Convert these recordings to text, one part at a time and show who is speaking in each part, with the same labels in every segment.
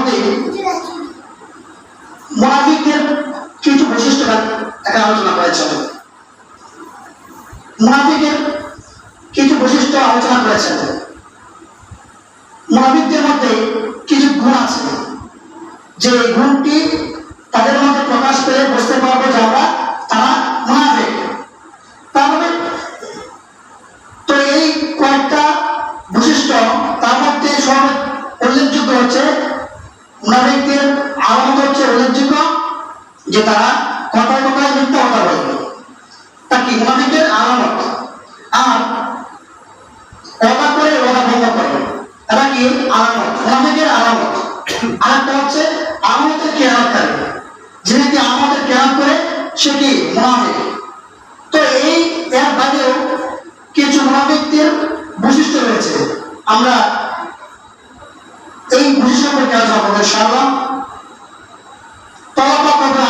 Speaker 1: মধ্যে মুনাফিকদের কিছু বৈশিষ্ট্য এখানে আলোচনা করেছে। মহাবিকের কিছু বৈশিষ্ট্য আলোচনা করেছে মুনাফিকদের মধ্যে কিছু গুণ আছে। যে গুণটি যে তারা কথায় কথায় মিথ্যা কথা বলবে তা কি মুনাফিকের আলামত? আর কথা করে ওটা ভঙ্গ করে এটা কি? আলামত। মুনাফিকের আলামত। আরেকটা হচ্ছে আমাদের কেয়ারকারী যিনি কি আমাদের কেয়ার করে সে কি? মুনাফিক। তো এই এর বাদেও কিছু মুনাফিকদের বৈশিষ্ট্য রয়েছে। আমরা এই বৈশিষ্ট্য সম্পর্কে আলোচনা করব ইনশাআল্লাহ তলাপা বলেন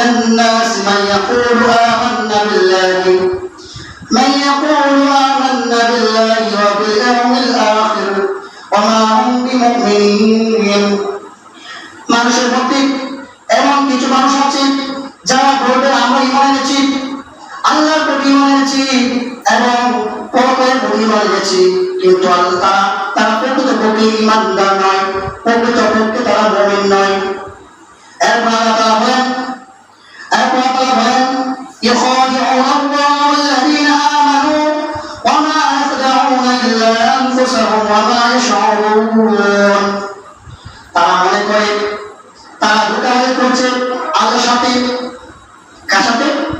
Speaker 1: الناس من يقول آمنا بالله من يقول آمنا بالله وباليوم الآخر وما هم بمؤمنين মানুষের মধ্যে এমন কিছু মানুষ আছে যারা বলবে আমরা ইমান এনেছি আল্লাহর প্রতি ইমান এনেছি এবং পরকালের প্রতি ইমান এনেছি কিন্তু আল্লাহ তারা তারা প্রকৃত পক্ষে ইমানদার নয় প্রকৃত পক্ষে তারা মুমিন নয় এরপর কার সাথে?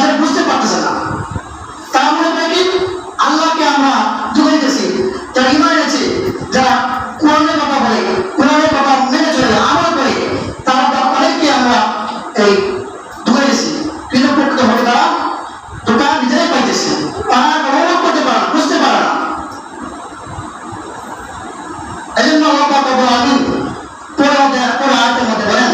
Speaker 1: তারা বুঝতে পারতেছে না। তারা মনে করে কি? আল্লাহকে আমরা দিতেছি যারা ইমান আছে যারা কোরআনের কথা বলে, কোরআনের কথা মেনে চলে, আমল করে, তারা তাদেরকে আমরা এই ধোকা দিয়েছি। কিন্তু প্রকৃতভাবে তারা দোকান নিজেরাই পাইতেছে। তারা অনুভব করতে পারে বুঝতে পারে না। এই জন্য আল্লাহ পাক আলামিন পরে পরে আয়াতের মধ্যে বলেন,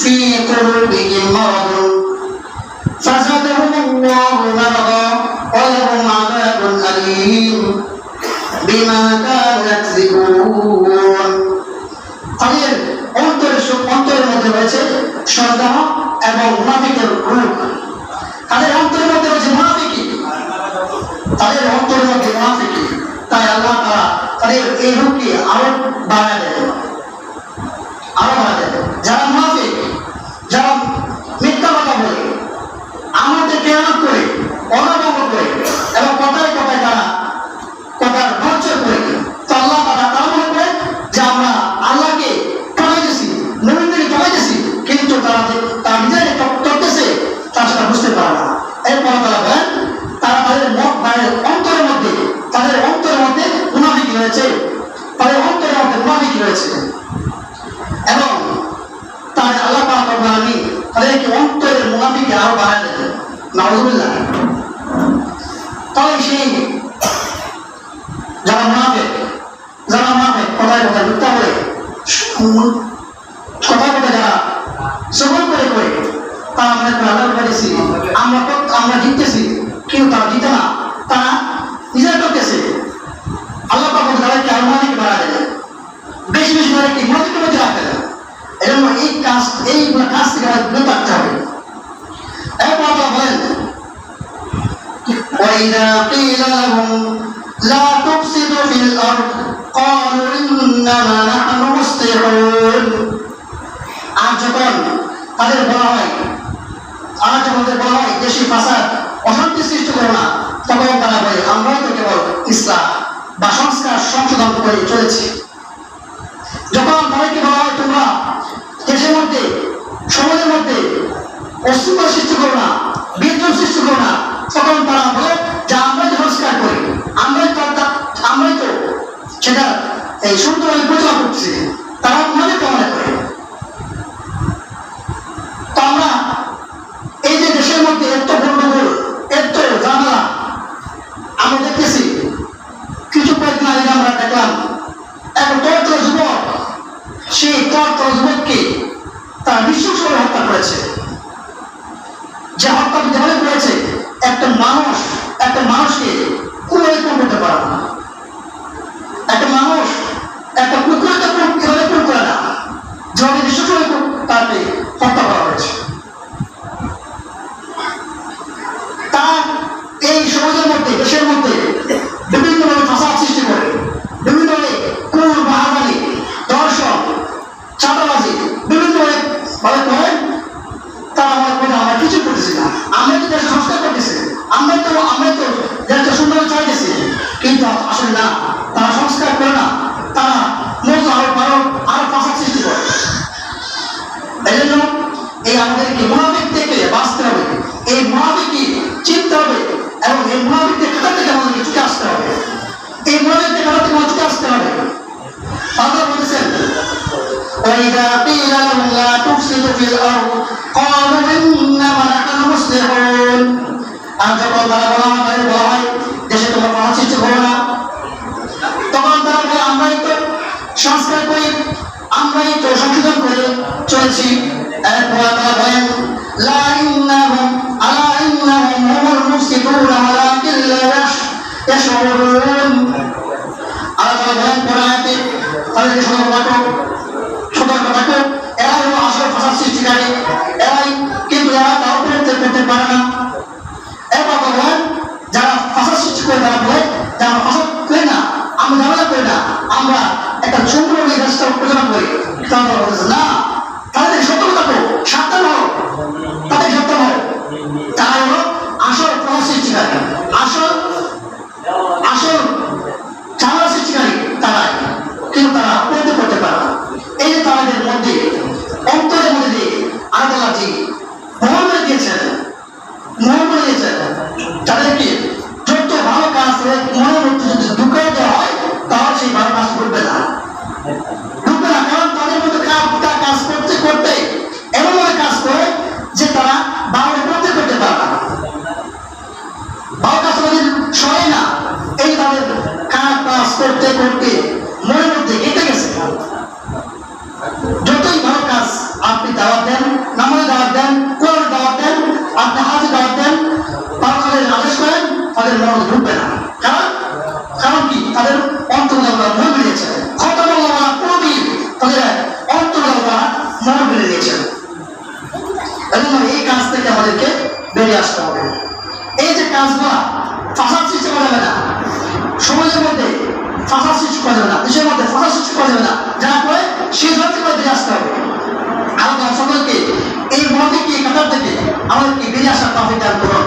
Speaker 1: ফি কুলুবিহিম মারাদুন عذاب أليم بما كانوا يكذبون তাদের অন্তরের সু- অন্তরের মধ্যে রয়েছে সন্দেহ এবং মুনাফিকের রূপ তাদের অন্তরের মধ্যে রয়েছে মুনাফিকি তাদের অন্তরের মধ্যে মুনাফিকি তাই আল্লাহ তারা তাদের এই রূপকে আরো বাড়ায় দেয় এবং তার আল্লাহ রব্বুল তাদেরকে অন্তরের মুনাফিকে আরও তাই সেই যারা মুনাফিক যারা মুনাফিক কথায় কথায় মিথ্যা উম, কথায় কথায় যারা শ্রবণ করে করে তারা মনে করে আল্লাহর আমরা তো- আমরা জিততেছি কিন্তু তারা জিতে না। وإذا قيل لهم لا تفسدوا في الأرض قالوا إنما نحن مصلحون আর যখন তাদের বলা হয় আর যখন তাদের বলা হয় দেশি ফাসাদ অশান্তি সৃষ্টি করো না তখন তারা বলে আমরাই তো কেবল ইসলাম বা সংস্কার সংশোধন করে চলেছি যখন তাদেরকে বলা হয় তোমরা দেশের মধ্যে সমাজের মধ্যে অস্তিত্ব সৃষ্টি করো না বিদ্রোহ সৃষ্টি করো না তখন তারা বলে যে সংস্কার করি, আমরাই তো সেটা, এই করতেছি তারা করে। তো আমরা এই যে দেশের মধ্যে এত গন্ডগোল, এত আমরা দেখতেছি, কিছু কয়েকদিন আগে আমরা দেখলাম, এক তরতর যুবক, সেই তরতর যুবককে তারা নৃশংসভাবে হত্যা করেছে। যে হত্যা যেভাবে করেছে, একটা মানুষ একটা মানুষকে কুড়ে করতে পারে না। একটা মানুষ একটা কুকুরকে কোন কীভাবে কোন করে না? যেভাবে নৃশংসভাবে তাকে হত্যা করা হয়েছে। তার এই সমাজের মধ্যে, দেশের মধ্যে বিভিন্নভাবে ফাসাদ সৃষ্টি করে বিভিন্নভাবে কুর বাহাদারি দর্শন চাঁদাবাজি বিভিন্নভাবে ভাবে করে তারা মনে করে আমরা কিছু করতেছি না। আমরা করতেছি আমরা তো আমরা তো দেশটা সুন্দর চাইতেছি কিন্তু আসলে না, তারা সংস্কার করে না, তারা মূলত আরও আরও আরও ফাসাদ সৃষ্টি করে। এই জন্য এই আমাদেরকে মুনাফিক তারা বলা হয় তাদের বলা তখন তারা বলে তো সংস্কার করি আমরাই করে চলেছি এরপর তারা বলেন লা ইন্নাহুম আলা ইন্নাহুম হুমুল মুফসিদুন ওয়ালাকিন লা ইয়াশ- ইয়াশউরুন আল্লাহ তাআলা বলেন কোরআনে তাদেরকে সতর্ক থাকো সতর্ক থাকো এরা হলো সৃষ্টিকারী এরাই কিন্তু তাও করতে করতে পারে না। আমরা ফাসাদ করি না আমরা করি না আমরা একটা নিয়ে করি। তাহলে না কাজ থেকে আমাদেরকে বেরিয়ে আসতে হবে। এই যে কাজগুলা ফাঁসার সৃষ্টি করা যাবে না। সমাজের মধ্যে ফাঁসার সৃষ্টি করা যাবে না। দেশের মধ্যে ফাঁসার সৃষ্টি করা যাবে না। যারা করে, সেই ধর থেকে বেরিয়ে আসতে হবে। আরও সকলকে এই মধ্যে কি কাতার থেকে আমাদেরকে বেরিয়ে আসার তাফিক দান করুন।